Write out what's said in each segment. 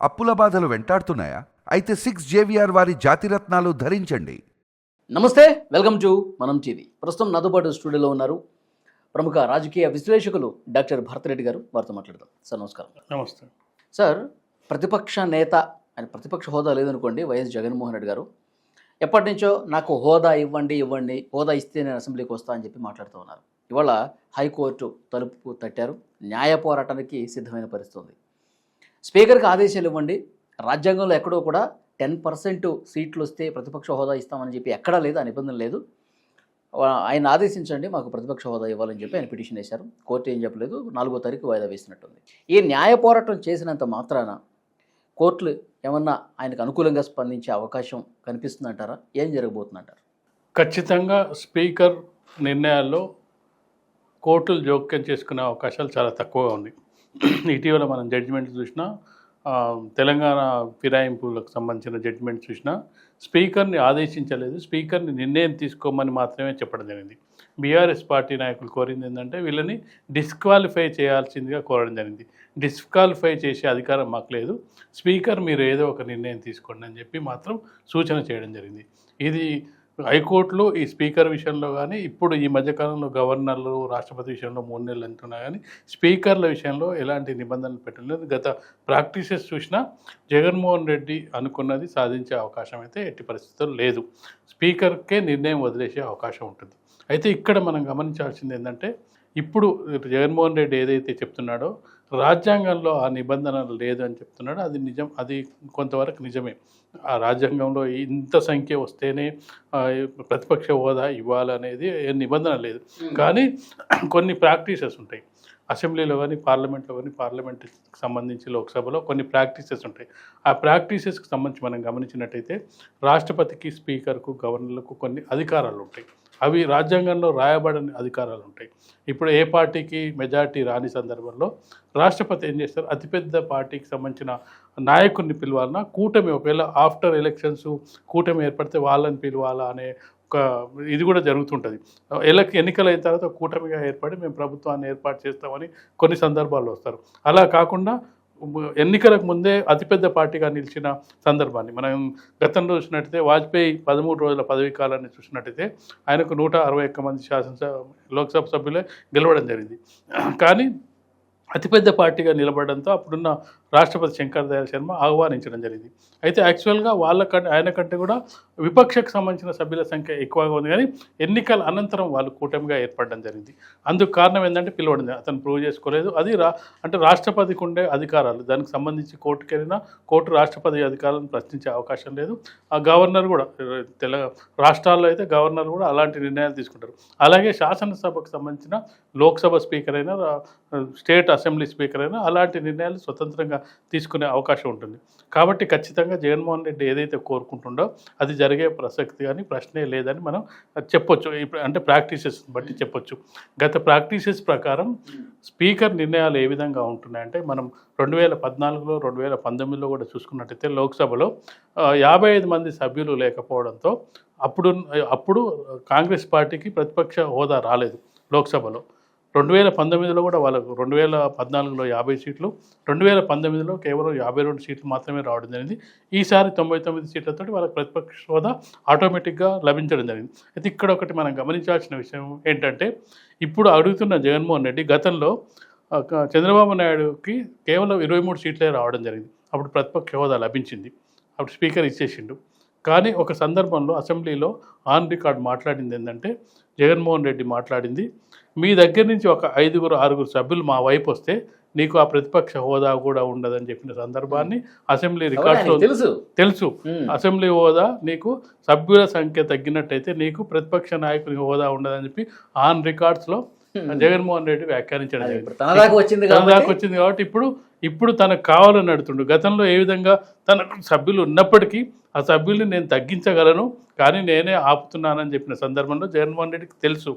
అప్పుల బాధలు వెంటాడుతున్నాయా? అయితే సిక్స్ జేవిఆర్ వారి జాతిరత్నాలు ధరించండి. నమస్తే వెల్కమ్ టు మనం టీవీ. ప్రస్తుతం నాతో పాటు స్టూడియోలో ఉన్నారు ప్రముఖ రాజకీయ విశ్లేషకులు డాక్టర్ భరతరెడ్డి గారు. వారితో మాట్లాడదాం. సార్ నమస్కారం. నమస్తే. సార్ ప్రతిపక్ష నేత ఆయన ప్రతిపక్ష హోదా లేదనుకోండి వైఎస్ జగన్మోహన్ రెడ్డి గారు. ఎప్పటి నుంచో నాకు హోదా ఇవ్వండి ఇవ్వండి హోదా ఇస్తే నేను అసెంబ్లీకి వస్తా అని చెప్పి మాట్లాడుతూ ఉన్నారు. ఇవాళ హైకోర్టు తలుపు తట్టారు. న్యాయ పోరాటానికి సిద్ధమైన పరిస్థితి ఉంది. స్పీకర్కి ఆదేశాలు ఇవ్వండి. రాజ్యాంగంలో ఎక్కడో కూడా టెన్ పర్సెంట్ సీట్లు వస్తే ప్రతిపక్ష హోదా ఇస్తామని చెప్పి ఎక్కడా లేదు ఆ నిబంధన లేదు. ఆయన ఆదేశించండి మాకు ప్రతిపక్ష హోదా ఇవ్వాలని చెప్పి ఆయన పిటిషన్ వేశారు. కోర్టు ఏం చెప్పలేదు నాలుగో తారీఖు వాయిదా వేసినట్టుంది. ఈ న్యాయ పోరాటం చేసినంత మాత్రాన కోర్టులు ఏమన్నా ఆయనకు అనుకూలంగా స్పందించే అవకాశం కనిపిస్తుందంటారా? ఏం జరగబోతుందంటారు? ఖచ్చితంగా స్పీకర్ నిర్ణయాల్లో కోర్టులు జోక్యం చేసుకునే అవకాశాలు చాలా తక్కువగా ఉన్నాయి. ఇటీవల మనం జడ్జిమెంట్ చూసినా తెలంగాణ ఫిరాయింపులకు సంబంధించిన జడ్జిమెంట్ చూసినా స్పీకర్ని ఆదేశించలేదు. స్పీకర్ని నిర్ణయం తీసుకోమని మాత్రమే చెప్పడం జరిగింది. బీఆర్ఎస్ పార్టీ నాయకులు కోరింది ఏంటంటే వీళ్ళని డిస్క్వాలిఫై చేయాల్సిందిగా కోరడం జరిగింది. డిస్క్వాలిఫై చేసే అధికారం మాకు లేదు. స్పీకర్ మీరు ఏదో ఒక నిర్ణయం తీసుకోండి అని చెప్పి మాత్రం సూచన చేయడం జరిగింది. ఇది హైకోర్టులో ఈ స్పీకర్ విషయంలో కానీ ఇప్పుడు ఈ మధ్యకాలంలో గవర్నర్లు రాష్ట్రపతి విషయంలో మూడు నెలలు అంటున్నా కానీ స్పీకర్ల విషయంలో ఎలాంటి నిబంధనలు పెట్టలేదు. గత ప్రాక్టీసెస్ చూసినా జగన్మోహన్ రెడ్డి అనుకున్నది సాధించే అవకాశం అయితే ఎట్టి పరిస్థితుల్లో లేదు. స్పీకర్కే నిర్ణయం వదిలేసే అవకాశం ఉంటుంది. అయితే ఇక్కడ మనం గమనించాల్సింది ఏంటంటే ఇప్పుడు జగన్మోహన్ రెడ్డి ఏదైతే చెప్తున్నాడో రాజ్యాంగంలో ఆ నిబంధన లేదు అని చెప్తున్నాడో. అది నిజం అది కొంతవరకు నిజమే. ఆ రాజ్యాంగంలో ఇంత సంఖ్య వస్తేనే ప్రతిపక్ష హోదా ఇవ్వాలనేది ఏ నిబంధన లేదు. కానీ కొన్ని ప్రాక్టీసెస్ ఉంటాయి. అసెంబ్లీలో కానీ పార్లమెంట్లో కానీ పార్లమెంట్కి సంబంధించి లోక్సభలో కొన్ని ప్రాక్టీసెస్ ఉంటాయి. ఆ ప్రాక్టీసెస్కి సంబంధించి మనం గమనించినట్టయితే రాష్ట్రపతికి స్పీకర్కు గవర్నర్లకు కొన్ని అధికారాలు ఉంటాయి. అవి రాజ్యాంగంలో రాయబడని అధికారాలు ఉంటాయి. ఇప్పుడు ఏ పార్టీకి మెజార్టీ రాని సందర్భంలో రాష్ట్రపతి ఏం చేస్తారు? అతిపెద్ద పార్టీకి సంబంధించిన నాయకుడిని పిలవాలన్నా కూటమి ఒకవేళ ఆఫ్టర్ ఎలక్షన్స్ కూటమి ఏర్పడితే వాళ్ళని పిలవాలా అనే ఒక ఇది కూడా జరుగుతుంటుంది. ఎలక్ ఎన్నికలు అయిన తర్వాత కూటమిగా ఏర్పడి మేము ప్రభుత్వాన్ని ఏర్పాటు చేస్తామని కొన్ని సందర్భాల్లో వస్తారు. అలా కాకుండా ఎన్నికలకు ముందే అతిపెద్ద పార్టీగా నిలిచిన సందర్భాన్ని. మనం గతంలో చూసినట్టయితే వాజ్పేయి పదమూడు రోజుల పదవీ కాలాన్ని చూసినట్టయితే ఆయనకు నూట అరవై ఒక్క మంది శాసనసభ లోక్సభ సభ్యులే గెలవడం జరిగింది. కానీ అతిపెద్ద పార్టీగా నిలబడడంతో అప్పుడున్న రాష్ట్రపతి శంకర్ దయాళ్ శర్మ ఆహ్వానించడం జరిగింది. అయితే యాక్చువల్గా వాళ్ళకంటే ఆయన కంటే కూడా విపక్షకు సంబంధించిన సభ్యుల సంఖ్య ఎక్కువగా ఉంది కానీ ఎన్నికల అనంతరం వాళ్ళు కూటమిగా ఏర్పడడం జరిగింది. అందుకు కారణం ఏంటంటే పిలవడం అతను ప్రూవ్ చేసుకోలేదు. అది రా అంటే రాష్ట్రపతికి ఉండే అధికారాలు దానికి సంబంధించి కోర్టుకి వెళ్ళినా కోర్టు రాష్ట్రపతి అధికారాలను ప్రశ్నించే అవకాశం లేదు. ఆ గవర్నర్ కూడా తెల రాష్ట్రాల్లో అయితే గవర్నర్ కూడా అలాంటి నిర్ణయాలు తీసుకుంటారు. అలాగే శాసనసభకు సంబంధించిన లోక్సభ స్పీకర్ అయినా స్టేట్ అసెంబ్లీ స్పీకర్ అయినా అలాంటి నిర్ణయాలు స్వతంత్రంగా తీసుకునే అవకాశం ఉంటుంది. కాబట్టి ఖచ్చితంగా జగన్మోహన్ రెడ్డి ఏదైతే కోరుకుంటుండో అది జరిగే ప్రసక్తి కానీ ప్రశ్నే లేదని మనం చెప్పొచ్చు. ఇప్పుడు అంటే ప్రాక్టీసెస్ బట్టి చెప్పొచ్చు. గత ప్రాక్టీసెస్ ప్రకారం స్పీకర్ నిర్ణయాలు ఏ విధంగా ఉంటున్నాయంటే మనం రెండు వేల పద్నాలుగులో రెండు వేల పంతొమ్మిదిలో కూడా చూసుకున్నట్టయితే లోక్సభలో యాభై ఐదు మంది సభ్యులు లేకపోవడంతో అప్పుడు అప్పుడు కాంగ్రెస్ పార్టీకి ప్రతిపక్ష హోదా రాలేదు లోక్సభలో. రెండు వేల పంతొమ్మిదిలో కూడా వాళ్ళకు రెండు వేల పద్నాలుగులో యాభై సీట్లు రెండు వేల పంతొమ్మిదిలో కేవలం యాభై రెండు సీట్లు మాత్రమే రావడం జరిగింది. ఈసారి తొంభై తొమ్మిది సీట్లతో వాళ్ళకి ప్రతిపక్ష హోదా ఆటోమేటిక్గా లభించడం జరిగింది. అయితే ఇక్కడ ఒకటి మనం గమనించాల్సిన విషయం ఏంటంటే ఇప్పుడు అడుగుతున్న జగన్మోహన్ రెడ్డి గతంలో చంద్రబాబు నాయుడుకి కేవలం ఇరవై మూడు సీట్లే రావడం జరిగింది. అప్పుడు ప్రతిపక్ష హోదా లభించింది. అప్పుడు స్పీకర్ ఇచ్చేసిండు. కానీ ఒక సందర్భంలో అసెంబ్లీలో ఆన్ రికార్డ్ మాట్లాడింది ఏంటంటే జగన్మోహన్ రెడ్డి మాట్లాడింది మీ దగ్గర నుంచి ఒక ఐదుగురు ఆరుగురు సభ్యులు మా వైపు వస్తే నీకు ఆ ప్రతిపక్ష హోదా కూడా ఉండదని చెప్పిన సందర్భాన్ని అసెంబ్లీ రికార్డ్స్లో? తెలుసు తెలుసు. అసెంబ్లీ హోదా నీకు సభ్యుల సంఖ్య తగ్గినట్టయితే నీకు ప్రతిపక్ష నాయకుని హోదా ఉండదని చెప్పి ఆన్ రికార్డ్స్లో జగన్మోహన్ రెడ్డి వ్యాఖ్యానించడం తన దాకా వచ్చింది తన దాకా వచ్చింది కాబట్టి ఇప్పుడు ఇప్పుడు తనకు కావాలని అడుగుతుండు గతంలో ఏ విధంగా తనకు సభ్యులు ఉన్నప్పటికీ ఆ సభ్యుల్ని నేను తగ్గించగలను కానీ నేనే ఆపుతున్నానని చెప్పిన సందర్భంలో జగన్మోహన్ రెడ్డికి తెలుసు.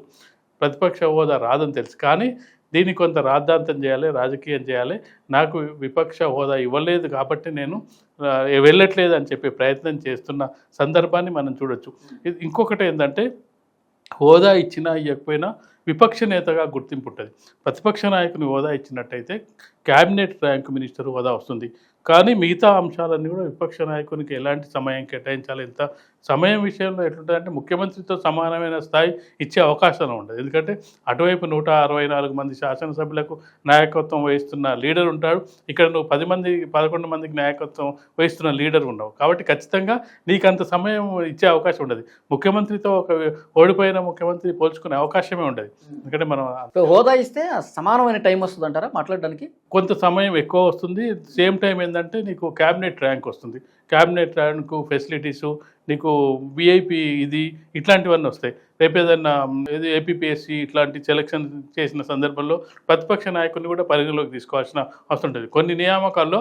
ప్రతిపక్ష హోదా రాదని తెలుసు. కానీ దీన్ని కొంత రాద్ధాంతం చేయాలి రాజకీయం చేయాలి. నాకు విపక్ష హోదా ఇవ్వలేదు కాబట్టి నేను వెళ్ళట్లేదు అని చెప్పే ప్రయత్నం చేస్తున్న సందర్భాన్ని మనం చూడొచ్చు. ఇంకొకటి ఏంటంటే హోదా ఇచ్చినా ఇవ్వకపోయినా విపక్ష నేతగా గుర్తింపు ఉంటుంది. ప్రతిపక్ష నాయకుని హోదా ఇచ్చినట్టయితే క్యాబినెట్ ర్యాంకు మినిస్టర్ హోదా వస్తుంది. కానీ మిగతా అంశాలన్నీ కూడా విపక్ష నాయకునికి ఎలాంటి సమయం కేటాయించాలి? ఎంత సమయం విషయంలో ఎట్లుంటుందంటే ముఖ్యమంత్రితో సమానమైన స్థాయి ఇచ్చే అవకాశం ఉండదు. ఎందుకంటే అటువైపు నూట అరవై నాలుగు మంది శాసనసభ్యులకు నాయకత్వం వహిస్తున్న లీడర్ ఉంటాడు. ఇక్కడ నువ్వు పది మంది పదకొండు మందికి నాయకత్వం వహిస్తున్న లీడర్ ఉండవు. కాబట్టి ఖచ్చితంగా నీకు అంత సమయం ఇచ్చే అవకాశం ఉండదు. ముఖ్యమంత్రితో ఒక ఓడిపోయిన ముఖ్యమంత్రి పోల్చుకునే అవకాశమే ఉండదు. ఎందుకంటే మనం హోదా ఇస్తే సమానమైన టైం వస్తుంది అంటారా మాట్లాడడానికి? కొంత సమయం ఎక్కువ వస్తుంది. సేమ్ టైం ఏంటంటే నీకు క్యాబినెట్ ర్యాంక్ వస్తుంది. క్యాబినెట్ ర్యాంక్ ఫెసిలిటీసు నీకు విఐపి ఇది ఇట్లాంటివన్నీ వస్తాయి. రేపు ఏదన్నా ఏది ఏపీఎస్సి ఇట్లాంటి సెలక్షన్ చేసిన సందర్భంలో ప్రతిపక్ష నాయకుడిని కూడా పరిగణలోకి తీసుకోవాల్సిన అవసరం ఉంటుంది. కొన్ని నియామకాల్లో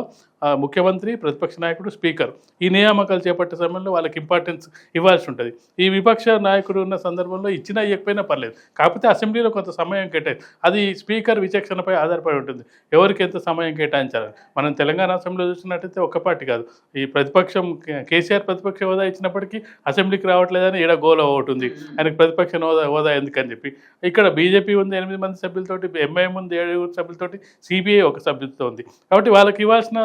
ముఖ్యమంత్రి ప్రతిపక్ష నాయకుడు స్పీకర్. ఈ నియామకాలు చేపట్టే సమయంలో వాళ్ళకి ఇంపార్టెన్స్ ఇవ్వాల్సి ఉంటుంది. ఈ విపక్ష నాయకుడు ఉన్న సందర్భంలో ఇచ్చినా ఇవ్వకపోయినా పర్లేదు. కాకపోతే అసెంబ్లీలో కొంత సమయం కేటాయి అది స్పీకర్ విచక్షణపై ఆధారపడి ఉంటుంది. ఎవరికి ఎంత సమయం కేటాయించాలి మనం తెలంగాణ అసెంబ్లీలో చూసినట్టయితే ఒక పార్టీ కాదు. ఈ ప్రతిపక్షం కేసీఆర్ ప్రతిపక్ష హోదా ఇచ్చినప్పటికీ అసెంబ్లీకి రావట్లేదని ఈడ గోల ఒకటి ఉంది. ఆయనకు ప్రతిపక్ష హోదా హోదా ఎందుకని చెప్పి. ఇక్కడ బీజేపీ ఉంది ఎనిమిది మంది సభ్యులతోటి ఎంఐఎం ఉంది ఏడుగురు సభ్యులతోటి సిబిఐ ఒక సభ్యులతో ఉంది. కాబట్టి వాళ్ళకి ఇవ్వాల్సిన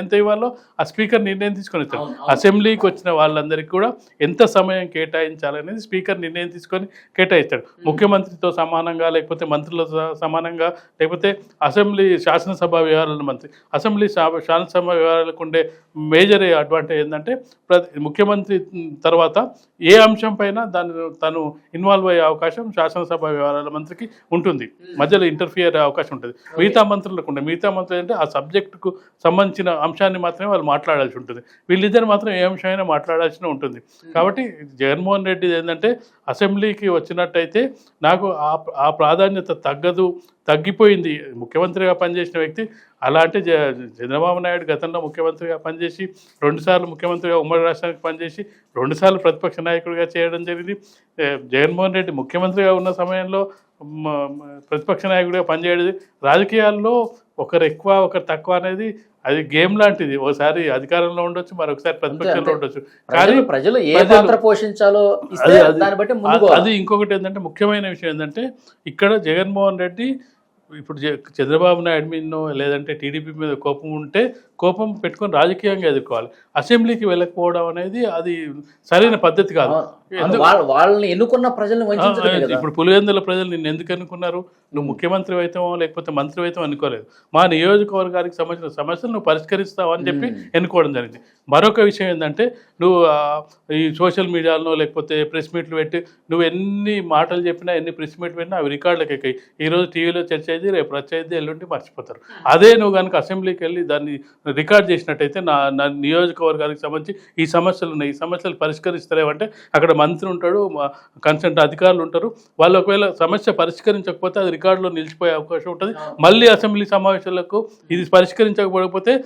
ఎంత ఇవ్వాలో ఆ స్పీకర్ నిర్ణయం తీసుకొని ఇస్తారు. అసెంబ్లీకి వచ్చిన వాళ్ళందరికీ కూడా ఎంత సమయం కేటాయించాలనేది స్పీకర్ నిర్ణయం తీసుకొని కేటాయిస్తాడు. ముఖ్యమంత్రితో సమానంగా లేకపోతే మంత్రులతో సమానంగా లేకపోతే అసెంబ్లీ శాసనసభ వ్యవహారాల మంత్రి అసెంబ్లీ శాసనసభ వ్యవహారాలకు ఉండే మేజర్ అడ్వాంటేజ్ ఏంటంటే ప్రతి ముఖ్యమంత్రి తర్వాత ఏ అంశం పైన దాని తను ఇన్వాల్వ్ అయ్యే అవకాశం శాసనసభ వ్యవహారాల మంత్రికి ఉంటుంది. మధ్యలో ఇంటర్ఫియర్ అయ్యే అవకాశం ఉంటుంది. మిగతా మంత్రులకు ఉండే మిగతా మంత్రులు అంటే ఆ సబ్జెక్టుకు సంబంధించిన అంశాన్ని మాత్రమే వాళ్ళు మాట్లాడాల్సి ఉంటుంది. వీళ్ళిద్దరు మాత్రం ఏ అంశమైనా మాట్లాడాల్సి ఉంటుంది. కాబట్టి జగన్మోహన్ రెడ్డి ఏంటంటే అసెంబ్లీకి వచ్చినట్టయితే నాకు ఆ ఆ ప్రాధాన్యత తగ్గదు తగ్గిపోయింది. ముఖ్యమంత్రిగా పనిచేసిన వ్యక్తి అలా అంటే జ- చంద్రబాబు నాయుడు గతంలో ముఖ్యమంత్రిగా పనిచేసి రెండుసార్లు ముఖ్యమంత్రిగా ఉమ్మడి రాష్ట్రానికి పనిచేసి రెండుసార్లు ప్రతిపక్ష నాయకుడిగా చేయడం జరిగింది. జగన్మోహన్ రెడ్డి ముఖ్యమంత్రిగా ఉన్న సమయంలో ప్రతిపక్ష నాయకుడిగా పనిచేయడం రాజకీయాల్లో ఒకరు ఎక్కువ ఒకరు తక్కువ అనేది అది గేమ్ లాంటిది. ఒకసారి అధికారంలో ఉండొచ్చు మరొకసారి ప్రతిపక్షంలో. ఉండొచ్చు. కానీ ప్రజలు ఏ పాత్ర పోషించాలో అది ఇంకొకటి ఏంటంటే ముఖ్యమైన విషయం ఏంటంటే ఇక్కడ జగన్మోహన్ రెడ్డి ఇప్పుడు చంద్రబాబు నాయుడు మీద లేదంటే టీడీపీ మీద కోపం ఉంటే కోపం పెట్టుకొని రాజకీయంగా ఎదుర్కోవాలి. అసెంబ్లీకి వెళ్ళకపోవడం అనేది అది సరైన పద్ధతి కాదు. వాళ్ళని ఎన్నుకున్న ప్రజల్ని కదా. ఇప్పుడు పులివెందుల ప్రజలు నిన్ను ఎందుకు అనుకున్నారు నువ్వు ముఖ్యమంత్రి అవుతావో లేకపోతే మంత్రి అవుతావో అనుకోలేదు. మా నియోజకవర్గానికి సంబంధించిన సమస్యలు నువ్వు పరిష్కరిస్తావు అని చెప్పి ఎన్నుకోవడం జరిగింది. మరొక విషయం ఏంటంటే నువ్వు ఈ సోషల్ మీడియాలో లేకపోతే ప్రెస్ మీట్లు పెట్టి నువ్వు ఎన్ని మాటలు చెప్పినా ఎన్ని ప్రెస్ మీట్లు పెట్టినా అవి రికార్డులకు ఎక్కాయి. ఈ రోజు టీవీలో చర్చ అయింది రేపు రచ్చ అయింది ఎల్లుండి మర్చిపోతారు. అదే నువ్వు కనుక అసెంబ్లీకి వెళ్ళి దాన్ని రికార్డ్ చేసినట్టయితే నా నా నియోజకవర్గానికి సంబంధించి ఈ సమస్యలు ఉన్నాయి. ఈ సమస్యలు పరిష్కరిస్తలేవంటే అక్కడ మంత్రి ఉంటాడు కన్సల్ట్ అధికారులు ఉంటారు. వాళ్ళు ఒకవేళ సమస్య పరిష్కరించకపోతే అది రికార్డులో నిలిచిపోయే అవకాశం ఉంటుంది. మళ్ళీ అసెంబ్లీ సమావేశాలకు ఇది పరిష్కరించకపోతే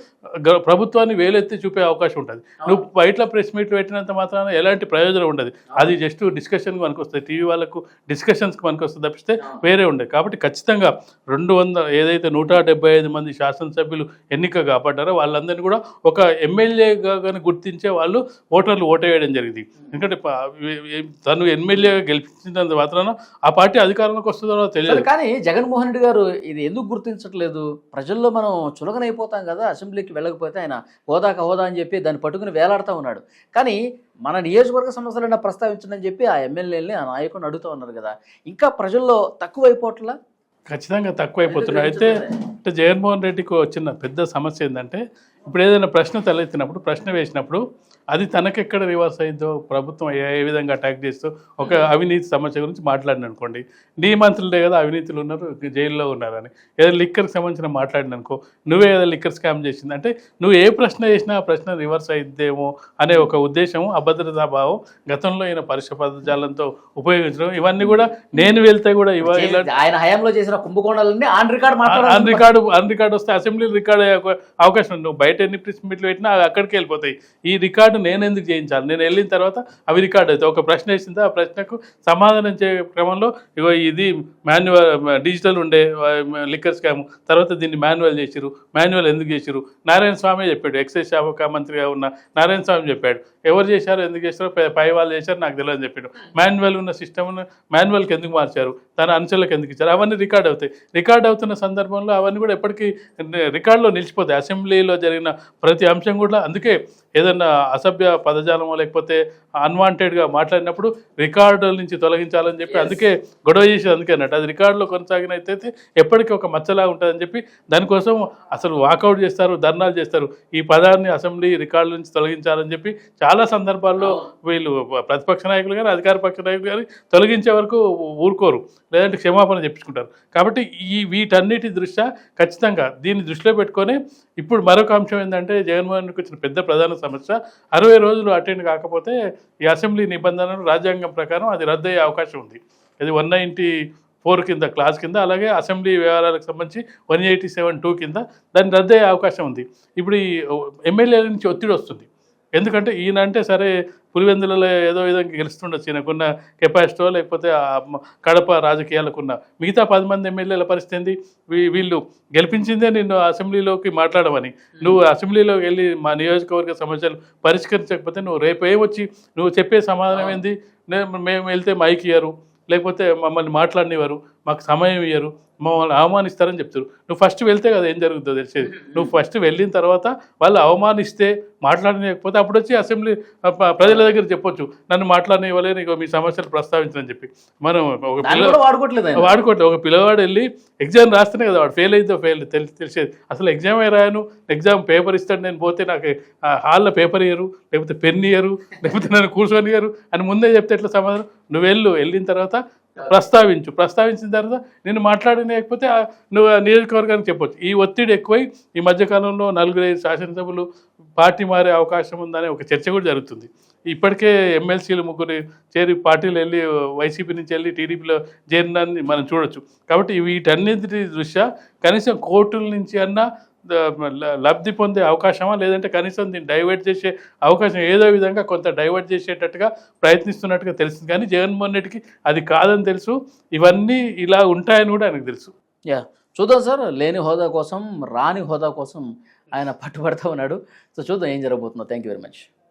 గ- ప్రభుత్వాన్ని వేలెత్తి చూపే అవకాశం ఉంటుంది. నువ్వు బయట ప్రెస్ మీట్ పెట్టినంత మాత్రాన ఎలాంటి ప్రయోజనం ఉండదు. అది జస్ట్ డిస్కషన్కి మనకు వస్తుంది టీవీ వాళ్ళకు డిస్కషన్స్కి మనకు వస్తుంది తప్పిస్తే వేరే ఉండదు. కాబట్టి ఖచ్చితంగా రెండు వందల ఏదైతే నూట డెబ్బై ఐదు మంది శాసనసభ్యులు ఎన్నిక కాబడ్డారో వాళ్ళందరినీ కూడా ఒక ఎమ్మెల్యేగా కానీ గుర్తించే వాళ్ళు ఓటర్లు ఓటేయడం జరిగింది. ఎందుకంటే తను ఎమ్మెల్యేగా గెలిపించినంత మాత్రాన ఆ పార్టీ అధికారంలోకి వస్తుందో తెలియదు. కానీ జగన్మోహన్ రెడ్డి గారు ఇది ఎందుకు గుర్తించట్లేదు? ప్రజల్లో మనం చులకనైపోతాం కదా అసెంబ్లీకి వెళ్ళకపోతే ఆయన హోదాక హోదా అని చెప్పి దాన్ని పట్టుకుని వేలాడుతూ ఉన్నాడు. కానీ మన నియోజకవర్గ సమస్యలైనా ప్రస్తావించండి చెప్పి ఆ ఎమ్మెల్యేని ఆ నాయకుడిని అడుగుతూ ఉన్నారు కదా. ఇంకా ప్రజల్లో తక్కువైపోవట్లా? ఖచ్చితంగా తక్కువైపోతున్నాయి. అయితే అంటే జగన్మోహన్ రెడ్డికి వచ్చిన పెద్ద సమస్య ఏంటంటే ఇప్పుడు ఏదైనా ప్రశ్న తలెత్తినప్పుడు ప్రశ్న వేసినప్పుడు అది తనకెక్కడ రివర్స్ అయిందో ప్రభుత్వం ఏ విధంగా అటాక్ చేస్తూ ఒక అవినీతి సమస్య గురించి మాట్లాడిన అనుకోండి నీ మంత్రులే కదా అవినీతులు ఉన్నారు జైల్లో ఉన్నారని. ఏదో లిక్కర్కి సంబంధించిన మాట్లాడిన అనుకో నువ్వే ఏదో లిక్కర్ స్కామ్ చేసింది అంటే నువ్వు ఏ ప్రశ్న చేసినా ఆ ప్రశ్న రివర్స్ అయిద్దేమో అనే ఒక ఉద్దేశం అభద్రతా భావం గతంలో ఈయన పరుష పదజాలంతో ఉపయోగించడం ఇవన్నీ కూడా నేను వెళ్తే కూడా ఇవ ఇలా ఆయన హయాంలో చేసిన కుంభకోణాలన్నీ ఆన్ రికార్డ్ అన్ మాట్లాడాలి రికార్డు అన్ రికార్డు వస్తే అసెంబ్లీ రికార్డ్ అయ్యే అవకాశం ఉంది. నువ్వు బయట ఎన్ని ప్రెస్ మీట్లు పెట్టినా అవి అక్కడికి వెళ్ళిపోతాయి. ఈ రికార్డు నేను ఎందుకు చేయించాలి? నేను వెళ్ళిన తర్వాత అవి రికార్డ్ అవుతాయి. ఒక ప్రశ్న వేసింది ఆ ప్రశ్నకు సమాధానం చే క్రమంలో ఇగో ఇది మాన్యువల్ డిజిటల్ ఉండే లిక్కర్ స్కామ్. తర్వాత దీన్ని మాన్యువల్ చేసిరు మాన్యువల్ ఎందుకు చేసిరు నారాయణ స్వామి చెప్పాడు. ఎక్సైజ్ శాఖ మంత్రిగా ఉన్న నారాయణ స్వామి చెప్పాడు. ఎవరు చేశారు? ఎందుకు చేశారో పై- పై వాళ్ళు చేశారు నాకు తెలియదు అని చెప్పాడు. మాన్యువల్ ఉన్న సిస్టమ్ మాన్యువల్కి ఎందుకు మార్చారు? తన అంచెలకు ఎందుకు ఇచ్చారు? అవన్నీ రికార్డ్ అవుతాయి. రికార్డ్ అవుతున్న సందర్భంలో అవన్నీ కూడా ఎప్పటికీ రికార్డులో నిలిచిపోతాయి. అసెంబ్లీలో జరిగిన ప్రతి అంశం కూడా అందుకే ఏదన్నా అసభ్య పదజాలమో లేకపోతే అన్వాంటెడ్గా మాట్లాడినప్పుడు రికార్డుల నుంచి తొలగించాలని చెప్పి అందుకే గొడవ చేసేది అందుకే అన్నట్టు. అది రికార్డులో కొనసాగినట్టయితే ఎప్పటికీ ఒక మచ్చలా ఉంటుందని చెప్పి దానికోసం అసలు వాకౌట్ చేస్తారు ధర్నాలు చేస్తారు. ఈ పదాన్ని అసెంబ్లీ రికార్డుల నుంచి తొలగించాలని చెప్పి చాలా సందర్భాల్లో వీళ్ళు ప్రతిపక్ష నాయకులు కానీ అధికార పక్ష నాయకులు కానీ తొలగించే వరకు ఊరుకోరు. లేదంటే క్షమాపణ చెప్పించుకుంటారు. కాబట్టి ఈ వీటన్నిటి దృష్ట్యా ఖచ్చితంగా దీన్ని దృష్టిలో పెట్టుకొని ఇప్పుడు మరొక అంశం ఏంటంటే జగన్మోహన్ రెడ్డికి వచ్చిన పెద్ద ప్రధాన సమస్య అరవై రోజులు అటెండ్ కాకపోతే ఈ అసెంబ్లీ నిబంధనలు రాజ్యాంగం ప్రకారం అది రద్దయ్యే అవకాశం ఉంది. ఇది వన్ నైంటీ ఫోర్ కింద క్లాస్ కింద అలాగే అసెంబ్లీ వ్యవహారాలకు సంబంధించి వన్ ఎయిటీ సెవెన్ టూ కింద దాన్ని రద్దయ్యే అవకాశం ఉంది. ఇప్పుడు ఈ ఎమ్మెల్యేల నుంచి ఒత్తిడి వస్తుంది. ఎందుకంటే ఈయన అంటే సరే పులివెందులలో ఏదో విధంగా గెలుస్తుండొచ్చు. ఈయనకున్న కెపాసిటో లేకపోతే కడప రాజకీయాలకున్న మిగతా పది మంది ఎమ్మెల్యేల పరిస్థితి వీళ్ళు గెలిపించిందే నిన్ను అసెంబ్లీలోకి మాట్లాడమని. నువ్వు అసెంబ్లీలోకి వెళ్ళి మా నియోజకవర్గ సమస్యలు పరిష్కరించకపోతే నువ్వు రేపు ఏమొచ్చి నువ్వు చెప్పే సమాధానం ఏంది? మేము వెళ్తే మైక్ ఇయ్యరు. లేకపోతే మమ్మల్ని మాట్లాడనివ్వరు. మాకు సమయం ఇయ్యరు మమ్మల్ని అవమానిస్తారని చెప్తారు. నువ్వు ఫస్ట్ వెళ్తే కదా ఏం జరుగుతుందో తెలిసేది. నువ్వు ఫస్ట్ వెళ్ళిన తర్వాత వాళ్ళు అవమానిస్తే మాట్లాడలేకపోతే అప్పుడు వచ్చి అసెంబ్లీ ప్రజల దగ్గర చెప్పొచ్చు. నన్ను మాట్లాడనివ్వలే నీకు మీ సమస్యలు ప్రస్తావించని చెప్పి. మనం ఒక దాన్ని పిల్ల కూడా వాడుకోవట్లేదు ఒక పిల్లవాడు వెళ్ళి ఎగ్జామ్ రాస్తేనే కదా వాడు. ఫెయిల్ అయితే ఫెయిల్ తెలిసి తెలిసేది. అసలు ఎగ్జామ్ ఏ రాయను? ఎగ్జామ్ పేపర్ ఇస్తాడు నేను పోతే నాకు హాల్లో పేపర్ ఇయ్యరు లేకపోతే పెన్ ఇయ్యరు లేకపోతే నన్ను కూర్చొని ఇయ్యరు అని ముందే చెప్తే ఎట్లా సమాధానం? నువ్వు వెళ్ళు. వెళ్ళిన తర్వాత ప్రస్తావించు. ప్రస్తావించిన తర్వాత నేను మాట్లాడలేకపోతే నువ్వు నియోజకవర్గానికి చెప్పొచ్చు. ఈ ఒత్తిడి ఎక్కువై ఈ మధ్యకాలంలో నలుగురు ఐదు శాసనసభలు పార్టీ మారే అవకాశం ఉందనే ఒక చర్చ కూడా జరుగుతుంది. ఇప్పటికే ఎమ్మెల్సీలు ముగ్గురు చేరి పార్టీలు వెళ్ళి వైసీపీ నుంచి వెళ్ళి టీడీపీలో చేరినాన్ని మనం చూడొచ్చు. కాబట్టి వీటన్నిటి దృష్ట్యా కనీసం కోర్టుల నుంచి అన్నా లబ్ధి పొందే అవకాశమా? లేదంటే కనీసం దీన్ని డైవర్ట్ చేసే అవకాశం ఏదో విధంగా కొంత డైవర్ట్ చేసేటట్టుగా ప్రయత్నిస్తున్నట్టుగా తెలిసింది కానీ జగన్మోహన్ రెడ్డికి అది కాదని తెలుసు. ఇవన్నీ ఇలా ఉంటాయని కూడా ఆయనకు తెలుసు. యా. చూద్దాం సార్. లేని హోదా కోసం రాని హోదా కోసం ఆయన పట్టుబడతా ఉన్నాడు. సో చూద్దాం ఏం జరగబోతుందో. Thank you very much